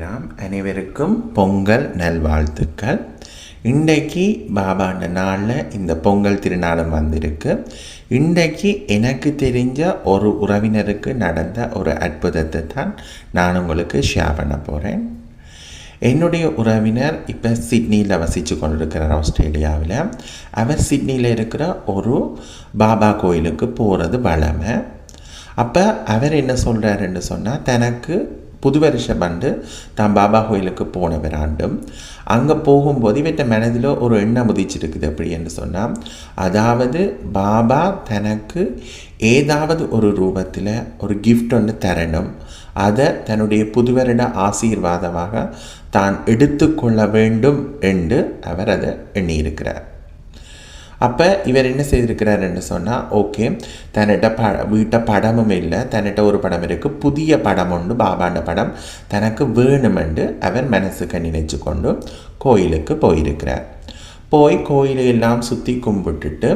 ராம் அனைவருக்கும் பொங்கல் நல்வாழ்த்துக்கள். இன்றைக்கு பாபாண்ட நாளில் இந்த பொங்கல் திருநாளும் வந்திருக்கு. இன்றைக்கு எனக்கு தெரிஞ்ச ஒரு உறவினருக்கு நடந்த ஒரு அற்புதத்தை தான் நான் உங்களுக்கு ஷேர் பண்ண போகிறேன் என்னுடைய உறவினர் இப்போ சிட்னியில் வசித்து கொண்டிருக்கிறார் ஆஸ்திரேலியாவில். அவர் சிட்னியில் இருக்கிற ஒரு பாபா கோயிலுக்கு போகிறது வளமை அப்போ அவர் என்ன சொல்கிறாருன்னு சொன்னால் தனக்கு புது வருஷம் வந்து தான் பாபா கோயிலுக்கு போனவர் ஆண்டும் அங்கே போகும்போது இவற்ற மனதில் ஒரு எண்ணம் உதிச்சிருக்குது அப்படின்னு சொன்னால் அதாவது பாபா தனக்கு ஏதாவது ஒரு ரூபத்தில் ஒரு கிஃப்ட் ஒன்று தரணும். அதை தன்னுடைய புதுவருட ஆசீர்வாதமாக தான் எடுத்துக்கொள்ள வேண்டும் என்று அவர் அதை எண்ணியிருக்கிறார். அப்போ இவர் என்ன செய்திருக்கிறாருன்னு சொன்னால் ஓகே தன்னிட்ட ப வீட்டை படமும் இல்லை. தன்னிட்ட ஒரு படம் இருக்குது புதிய படம் உண்டு பாபாண்ட படம். தனக்கு வேணுமென்று அவர் மனசுக்கு நினைச்சு கொண்டு கோயிலுக்கு போயிருக்கிறார். போய் கோயிலை எல்லாம் சுற்றி கும்பிட்டுட்டு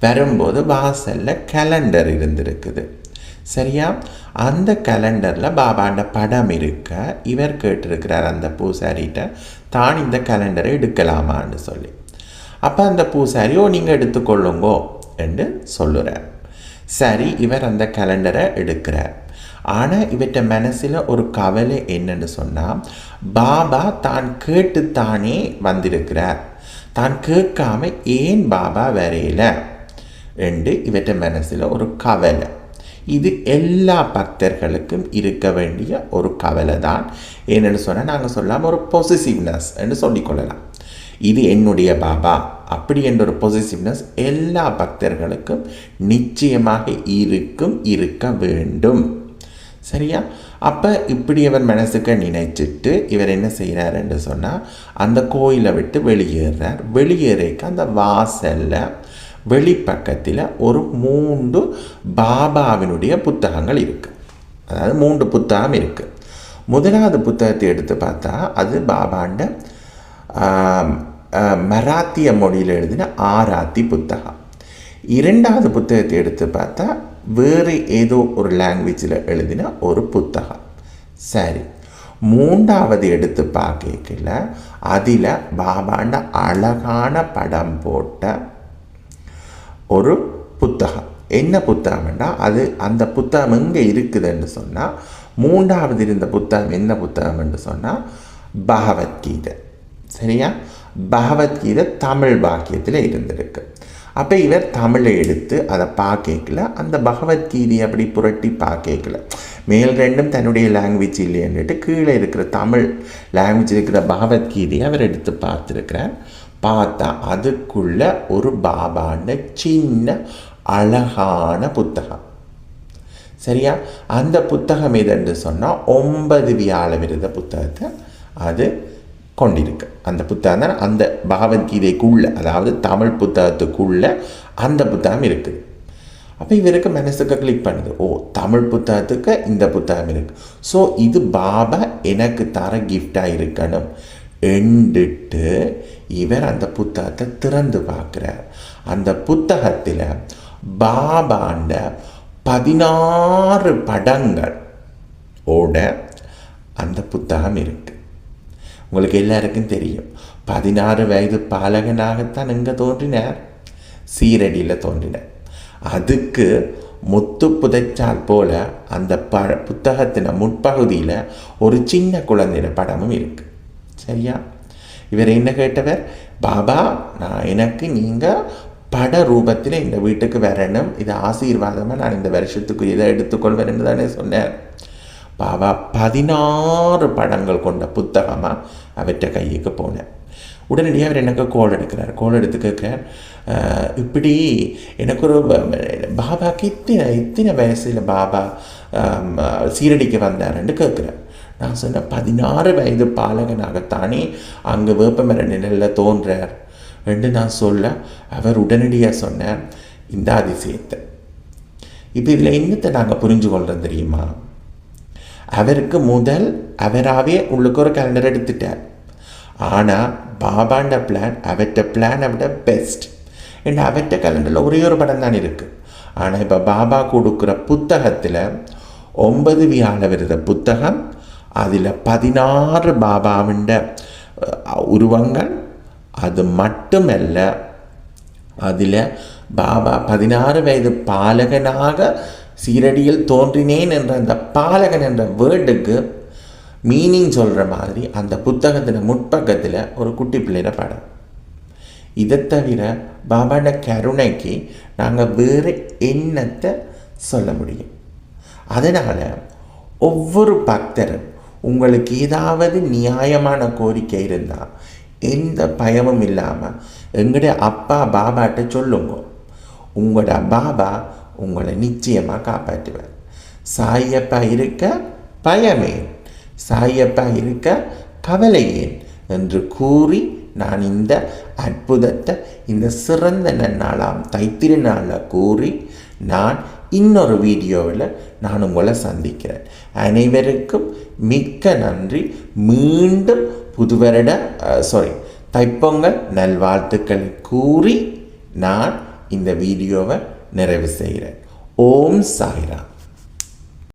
வரும்போது வாசலில் கேலண்டர் இருந்திருக்குது. சரியா? அந்த கேலண்டரில் பாபாண்ட படம் இருக்க இவர் கேட்டிருக்கிறார் அந்த பூசாரிகிட்ட தான் இந்த கேலண்டரை எடுக்கலாமான்னு சொல்லி. அப்போ அந்த பூசாரியோ நீங்கள் எடுத்துக்கொள்ளுங்கோ என்று சொல்லுறார். சரி இவர் அந்த கேலண்டரை எடுக்கிறார். ஆனால் இவற்ற மனசில் ஒரு கவலை என்னன்னு சொன்னால் பாபா தான் கேட்டுத்தானே வந்திருக்கிறார். தான் கேட்காம ஏன் பாபா வரையில என்று இவற்ற மனசில் ஒரு கவலை. இது எல்லா பக்தர்களுக்கும் இருக்க வேண்டிய ஒரு கவலை தான் என்னென்னு சொன்னால் நாங்கள் சொல்லலாம் ஒரு பொசிசிவ்னஸ் என்று சொல்லிக்கொள்ளலாம் இது என்னுடைய பாபா. அப்படி என்ற ஒரு பொசிசிவ்னஸ் எல்லா பக்தர்களுக்கும் நிச்சயமாக இருக்கும் இருக்க வேண்டும். சரியா? அப்போ இப்படி அவர் மனசுக்கு நினைச்சிட்டு இவர் என்ன செய்கிறார் என்று சொன்னால் அந்த கோயிலை விட்டு வெளியேறார். வெளியேறக்க அந்த வாசலில் வெளிப்பக்கத்தில் ஒரு மூன்று பாபாவினுடைய புத்தகங்கள் இருக்குது அதாவது மூன்று புத்தகம் இருக்குது முதலாவது புத்தகத்தை எடுத்து பார்த்தா அது பாபாண்ட மராத்திய மொழியில் எழுதின ஆராத்தி புத்தகம் இரண்டாவது புத்தகத்தை எடுத்து பார்த்தா வேறு ஏதோ ஒரு லாங்குவேஜில் எழுதின ஒரு புத்தகம் சரி மூன்றாவது எடுத்து பார்க்கல அதில் பாபாண்ட அழகான படம் போட்ட ஒரு புத்தகம் என்ன புத்தகம்னா அது அந்த புத்தகம் எங்கே இருக்குதுன்னு சொன்னால் மூன்றாவது இருந்த புத்தகம் என்ன புத்தகம் என்று சொன்னால் பகவத்கீதை சரியா பகவத்கீதை தமிழ் பாக்கியத்தில் இருந்திருக்கு. அப்போ இவர் தமிழை எடுத்து அதை பார்க்கல அந்த பகவத்கீதையை அப்படி புரட்டி பார்க்கல மேல் ரெண்டும் தன்னுடைய லாங்குவேஜ் இல்லைன்னுட்டு கீழே இருக்கிற தமிழ் லாங்குவேஜ் இருக்கிற பகவத்கீதையை அவர் எடுத்து பார்த்துருக்கிறார். பார்த்தா அதுக்குள்ள ஒரு பாபான சின்ன அழகான புத்தகம். சரியா? அந்த புத்தகம் எதுன்னு சொன்னால் ஒன்பது வியாழ விருத புத்தகத்தை. அது கொண்டிருக்கு. அந்த புத்தகம் தான் அந்த பகவத்கீதைக்குள்ள அதாவது தமிழ் புத்தகத்துக்குள்ள அந்த புத்தகம் இருக்குது. அப்போ இவருக்கு மனசுக்கு கிளிக் பண்ணுது. ஓ தமிழ் புத்தகத்துக்கு இந்த புத்தகம் இருக்குது ஸோ இது பாபா எனக்கு தர கிஃப்டாக இருக்கணும் எண்டுட்டு இவர் அந்த புத்தகத்தை திறந்து பார்க்குறார். அந்த புத்தகத்தில் பாபாண்ட பதினாறு படங்கள் ஓட அந்த புத்தகம் இருக்குது உங்களுக்கு எல்லாருக்கும் தெரியும். பதினாறு வயது பாலகனாகத்தான் எங்கே தோன்றினார். சீரடியில் தோன்றினார். அதுக்கு முத்து புதைச்சால் போல அந்த ப புத்தகத்தின் முற்பகுதியில் ஒரு சின்ன குழந்தைய படமும் இருக்குது சரியா? இவர் என்ன கேட்டவர்? பாபா நான் எனக்கு நீங்கள் பட ரூபத்தில் இந்த வீட்டுக்கு வரணும். இது ஆசீர்வாதமாக நான் இந்த வருஷத்துக்கு இதை எடுத்துக்கொள்வேன் தானே சொன்னேன் பாபா பதினாறு படங்கள் கொண்ட புத்தகமாக அவற்றை கையுக்கு போனேன் உடனடியாக அவர் எனக்கு கோல் எடுக்கிறார். கோல் எடுத்து கேட்குறார் இப்படி எனக்கு ஒரு பாபாக்கு இத்தனை இத்தனை வயசில் பாபா சீரடிக்கு வந்தாருன்னு கேட்குறார் நான் சொன்னேன் பதினாறு வயது பாலகனாகத்தானே அங்கே வேப்பமர நிழலில் தோன்றார்? என்று நான் சொல்ல அவர் உடனடியாக சொன்னார் இந்த அதிசயத்தை. இப்போ இதில் என்னத்தை நாங்கள் புரிஞ்சு கொள்கிறோம் தெரியுமா? அவருக்கு முதல் அவராகவே உள்ளுக்கு ஒரு கேலண்டர் எடுத்துட்டார். ஆனால் பாபாண்ட பிளான் அவற்ற பிளானை விட பெஸ்ட் ஏன்னா அவற்ற கேலண்டரில் ஒரே ஒரு படம் தான் இருக்குது ஆனால் இப்போ பாபா கொடுக்குற புத்தகத்தில் ஒன்பது வியாழ விரத புத்தகம் அதில் பதினாறு பாபாவின் உருவங்கள் அது மட்டுமல்ல அதில் பாபா பதினாறு வயது பாலகனாக சீரடியில் தோன்றினேன் என்ற அந்த பாலகன் என்ற வேர்டுக்கு மீனிங் சொல்கிற மாதிரி அந்த புத்தகத்தில் முற்பக்கத்தில் ஒரு குட்டி பிள்ளையில படம். இதை தவிர பாபாட கருணைக்கு நாங்கள் வேறு எண்ணத்தை சொல்ல முடியும். அதனால் ஒவ்வொரு பக்தரும் உங்களுக்கு ஏதாவது நியாயமான கோரிக்கை இருந்தால் எந்த பயமும் இல்லாமல் எங்களுடைய அப்பா பாபாட்ட சொல்லுங்க. உங்களோட பாபா உங்களை நிச்சயமாக காப்பாற்றுவார் சாயப்பா இருக்க பயமேன். சாயப்பா இருக்க கவலையேன் என்று கூறி நான் இந்த அற்புதத்தை இந்த சிறந்த நன்னாளாம் தைத்திருநாளில் கூறி நான் இன்னொரு வீடியோவில் நான் உங்களை சந்திக்கிறேன். அனைவருக்கும் மிக்க நன்றி. மீண்டும் புதுவருட சாரி தைப்பொங்கல் நல்வாழ்த்துக்களை கூறி நான் இந்த வீடியோவை நிறைவு செய்கிறேன். ஓம் சாய்ராம்.